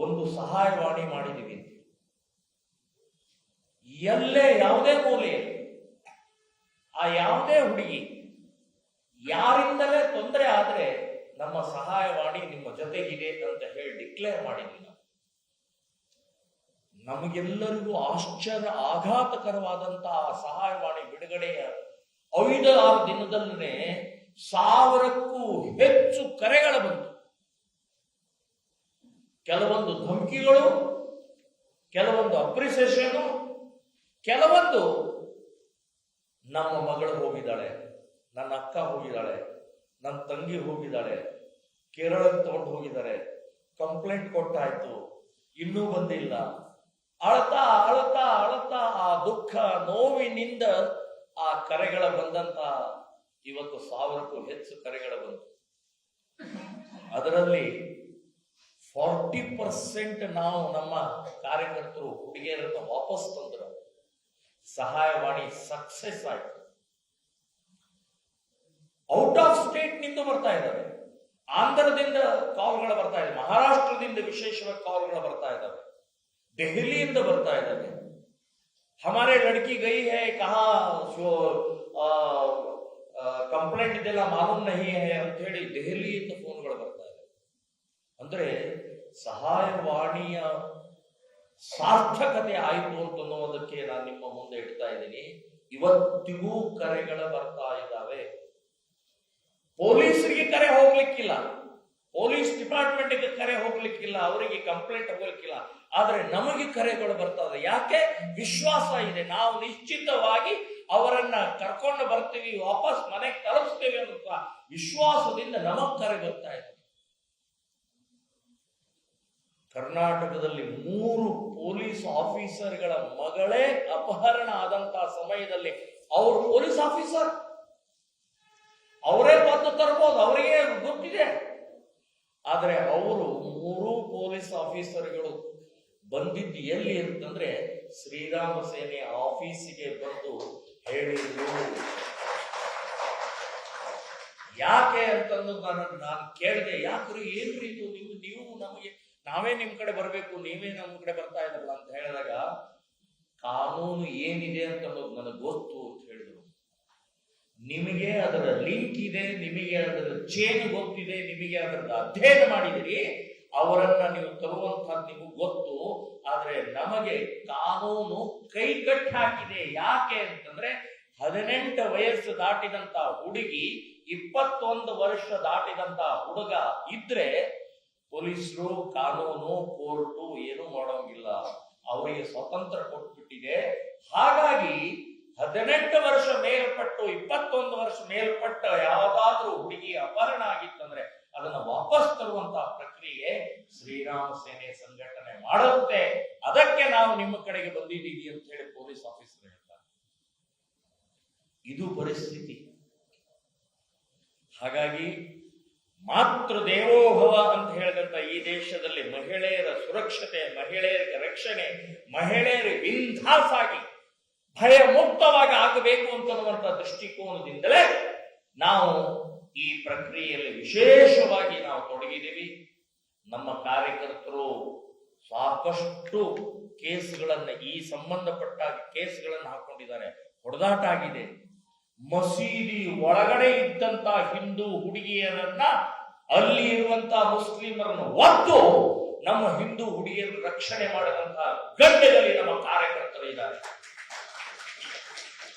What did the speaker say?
ಒಂದು ಸಹಾಯವಾಣಿ ಮಾಡಿದ್ದೀವಿ. ಎಲ್ಲೇ ಯಾವುದೇ ಮೂಲೆಯಲ್ಲಿ ಆ ಯಾವುದೇ ಹುಡುಗಿ, ಯಾರಿಂದಲೇ ತೊಂದರೆ ಆದ್ರೆ ನಮ್ಮ ಸಹಾಯವಾಣಿ ನಿಮ್ಮ ಜೊತೆಗಿದೆ ಅಂತ ಹೇಳಿ ಡಿಕ್ಲೇರ್ ಮಾಡಿದ್ವಿ ನಮಗೆಲ್ಲರಿಗೂ ಆಶ್ಚರ್ಯ ಆಘಾತಕರವಾದಂತಹ ಸಹಾಯವಾಣಿ ಬಿಡುಗಡೆಯ ಐದಾರು ದಿನದಲ್ಲೇ ಸಾವಿರಕ್ಕೂ ಹೆಚ್ಚು ಕರೆಗಳು ಬಂತು. ಕೆಲವೊಂದು ಧಮಕಿಗಳು, ಕೆಲವೊಂದು ಅಪ್ರಿಸಿಯೇಷನ್ ಕೆಲವೊಂದು ನಮ್ಮ ಮಗಳು ಹೋಗಿದ್ದಾಳೆ, ನನ್ನ ಅಕ್ಕ ಹೋಗಿದ್ದಾಳೆ, ನನ್ನ ತಂಗಿ ಹೋಗಿದ್ದಾಳೆ, ಕೇರಳಕ್ಕೆ ತಗೊಂಡು ಹೋಗಿದ್ದಾರೆ ಕಂಪ್ಲೇಂಟ್ ಕೊಟ್ಟಾಯ್ತು, ಇನ್ನೂ ಬಂದಿಲ್ಲ. ಅಳತಾ ಅಳತಾ ಅಳತಾ ಆ ದುಃಖ, ನೋವಿನಿಂದ ಆ ಕರೆಗಳ ಬಂದಂತ ಇವತ್ತು ಸಾವಿರಕ್ಕೂ ಹೆಚ್ಚು ಕರೆಗಳ ಬಂತು. ಅದರಲ್ಲಿ ಫಾರ್ಟಿ ಪರ್ಸೆಂಟ್ ನಾವು ನಮ್ಮ ಕಾರ್ಯಕರ್ತರು ಹುಡುಗಿಯರನ್ನ ವಾಪಸ್ ತಂದರು. ಸಹಾಯವಾಣಿ ಸಕ್ಸೆಸ್ ಆಯ್ತು. ಔಟ್ ಆಫ್ ಸ್ಟೇಟ್ನಿಂದ ಬರ್ತಾ ಇದ್ದಾವೆ. ಆಂಧ್ರದಿಂದ ಕಾಲ್ಗಳು ಬರ್ತಾ ಇದೆ ಮಹಾರಾಷ್ಟ್ರದಿಂದ ವಿಶೇಷವಾಗಿ ಕಾಲ್ಗಳು ಬರ್ತಾ ಇದ್ದಾವೆ. ದೆಹಲಿಯಿಂದ ಬರ್ತಾ ಇದ್ದಾವೆ. ಹಮಾರೇ ಲಡ್ಕಿ ಗೈ ಹೇ, ಕಹಾ ಕಂಪ್ಲೇಂಟ್ ಇದೆಲ್ಲ ಮಾಲೂಮ್ ನಹಿ ಹೇ ಅಂತ ಹೇಳಿ ದೆಹಲಿಯಿಂದ ಫೋನ್ಗಳು ಬರ್ತಾ ಅಂದ್ರೆ ಸಹಾಯವಾಣಿಯ ಸಾರ್ಥಕತೆ ಆಯಿತು ಅಂತನ್ನುವುದಕ್ಕೆ ನಾನು ನಿಮ್ಮ ಮುಂದೆ ಇಡ್ತಾ ಇದ್ದೀನಿ. ಇವತ್ತಿಗೂ ಕರೆಗಳು ಬರ್ತಾ ಇದ್ದಾವೆ. ಪೊಲೀಸರಿಗೆ ಕರೆ ಹೋಗ್ಲಿಕ್ಕಿಲ್ಲ. ಪೊಲೀಸ್ ಡಿಪಾರ್ಟ್ಮೆಂಟ್ಗೆ ಕರೆ ಹೋಗ್ಲಿಕ್ಕಿಲ್ಲ, ಅವರಿಗೆ ಕಂಪ್ಲೇಂಟ್ ಹೋಗ್ಲಿಕ್ಕಿಲ್ಲ. ಆದ್ರೆ ನಮಗೆ ಕರೆಗಳು ಬರ್ತಾ ಇದೆ ಯಾಕೆ? ವಿಶ್ವಾಸ ಇದೆ. ನಾವು ನಿಶ್ಚಿತವಾಗಿ ಅವರನ್ನ ಕರ್ಕೊಂಡು ಬರ್ತೀವಿ, ವಾಪಸ್ ಮನೆಗೆ ತಲುಪಿಸ್ತೀವಿ ಅನ್ನುವ ವಿಶ್ವಾಸದಿಂದ ನಮಗ್ ಕರೆ ಬರ್ತಾ ಇದೆ. ಕರ್ನಾಟಕದಲ್ಲಿ ಮೂರು ಪೊಲೀಸ್ ಆಫೀಸರ್ಗಳ ಮಗಳೇ ಅಪಹರಣ ಆದಂತಹ ಸಮಯದಲ್ಲಿ ಅವರು ಪೊಲೀಸ್ ಆಫೀಸರ್. ಅವರೇ ಬಂದು ತರ್ಬೋದು, ಅವರಿಗೆ ಗೊತ್ತಿದೆ. ಆದರೆ ಅವರು ಮೂರು ಪೊಲೀಸ್ ಆಫೀಸರ್ಗಳು ಬಂದಿದ್ದು ಎಲ್ಲಿ ಅಂತಂದ್ರೆ ಶ್ರೀರಾಮ ಸೇನೆ ಆಫೀಸಿಗೆ ಬಂದು ಹೇಳಿದ್ರು ಯಾಕೆ ಅಂತಂದು ನಾನು ನಾನು ಕೇಳಿದೆ, ಯಾಕ್ರಿ ಏನ್ರಿ ಇದು? ನೀವು ನೀವು ನಮಗೆ ನಾವೇ ನಿಮ್ ಕಡೆ ಬರಬೇಕು, ನೀವೇ ನಮ್ಮ ಕಡೆ ಬರ್ತಾ ಇದ್ರಲ್ಲ ಅಂತ ಹೇಳಿದಾಗ, ಕಾನೂನು ಏನಿದೆ ಅಂತ ನನಗೆ ಗೊತ್ತು ಅಂತ ಹೇಳಿದ್ರು. ನಿಮಗೆ ಅದರ ಲಿಂಕ್ ಇದೆ, ನಿಮಗೆ ಅದರ ಚೇನ್ ಗೊತ್ತಿದೆ, ನಿಮಗೆ ಅದರ ಅಧ್ಯಯನ ಮಾಡಿದಿರಿ, ಅವರನ್ನ ನೀವು ತರುವಂತಹದ್ದು ನಿಮಗೆ ಗೊತ್ತು, ಆದ್ರೆ ನಮಗೆ ಕಾನೂನು ಕೈ ಕಟ್ಟಿ ಹಾಕಿದೆ ಯಾಕೆ ಅಂತಂದ್ರೆ, ಹದಿನೆಂಟು ವಯಸ್ಸು ದಾಟಿದಂತ ಹುಡುಗಿ, ಇಪ್ಪತ್ತೊಂದು ವರ್ಷ ದಾಟಿದಂತ ಹುಡುಗ ಇದ್ರೆ ಪೊಲೀಸರು ಕಾನೂನು ಕೋರ್ಟು ಏನು ಮಾಡೋಂಗಿಲ್ಲ. ಅವರಿಗೆ ಸ್ವತಂತ್ರ ಕೊಟ್ಬಿಟ್ಟಿದೆ. ಹಾಗಾಗಿ ಹದಿನೆಂಟು ವರ್ಷ ಮೇಲ್ಪಟ್ಟು, ಇಪ್ಪತ್ತೊಂದು ವರ್ಷ ಮೇಲ್ಪಟ್ಟ ಯಾವುದಾದ್ರೂ ಹುಡುಗಿ ಅಪಹರಣ ಆಗಿತ್ತಂದ್ರೆ ಅದನ್ನ ವಾಪಸ್ ತರುವಂತಹ ಪ್ರಕ್ರಿಯೆ ಶ್ರೀರಾಮ ಸೇನೆ ಸಂಘಟನೆ ಮಾಡುತ್ತೆ. ಅದಕ್ಕೆ ನಾವು ನಿಮ್ಮ ಕಡೆಗೆ ಬಂದಿದ್ದೀವಿ ಅಂತ ಹೇಳಿ ಪೊಲೀಸ್ ಆಫೀಸರ್ ಹೇಳ್ತಾರೆ. ಇದು ಪರಿಸ್ಥಿತಿ. ಹಾಗಾಗಿ ಮಾತೃ ದೇವೋಭವ ಅಂತ ಹೇಳಿದಂತ ಈ ದೇಶದಲ್ಲಿ ಮಹಿಳೆಯರ ಸುರಕ್ಷತೆ, ಮಹಿಳೆಯರಿಗೆ ರಕ್ಷಣೆ, ಮಹಿಳೆಯರು ವಿಂಧಾಸಾಗಿ ಭಯ ಮುಕ್ತವಾಗಿ ಆಗಬೇಕು ಅಂತನ್ನುವಂತ ದೃಷ್ಟಿಕೋನದಿಂದಲೇ ನಾವು ಈ ಪ್ರಕ್ರಿಯೆಯಲ್ಲಿ ವಿಶೇಷವಾಗಿ ನಾವು ತೊಡಗಿದ್ದೀವಿ. ನಮ್ಮ ಕಾರ್ಯಕರ್ತರು ಸಾಕಷ್ಟು ಕೇಸ್ಗಳನ್ನು ಈ ಸಂಬಂಧಪಟ್ಟ ಕೇಸ್ಗಳನ್ನು ಹಾಕೊಂಡಿದ್ದಾರೆ. ಹೊಡೆದಾಟ ಆಗಿದೆ ಮಸೀದಿ ಒಳಗಡೆ ಇದ್ದಂತ ಹಿಂದೂ ಹುಡುಗಿಯರನ್ನ ಅಲ್ಲಿ ಇರುವಂತ ಮುಸ್ಲಿಮರನ್ನು ಒತ್ತು ನಮ್ಮ ಹಿಂದೂ ಹುಡುಗಿಯರ ರಕ್ಷಣೆ ಮಾಡುವಂತಹ ಗಡ್ಡೆಯಲ್ಲಿ ನಮ್ಮ ಕಾರ್ಯಕರ್ತರು ಇದ್ದಾರೆ.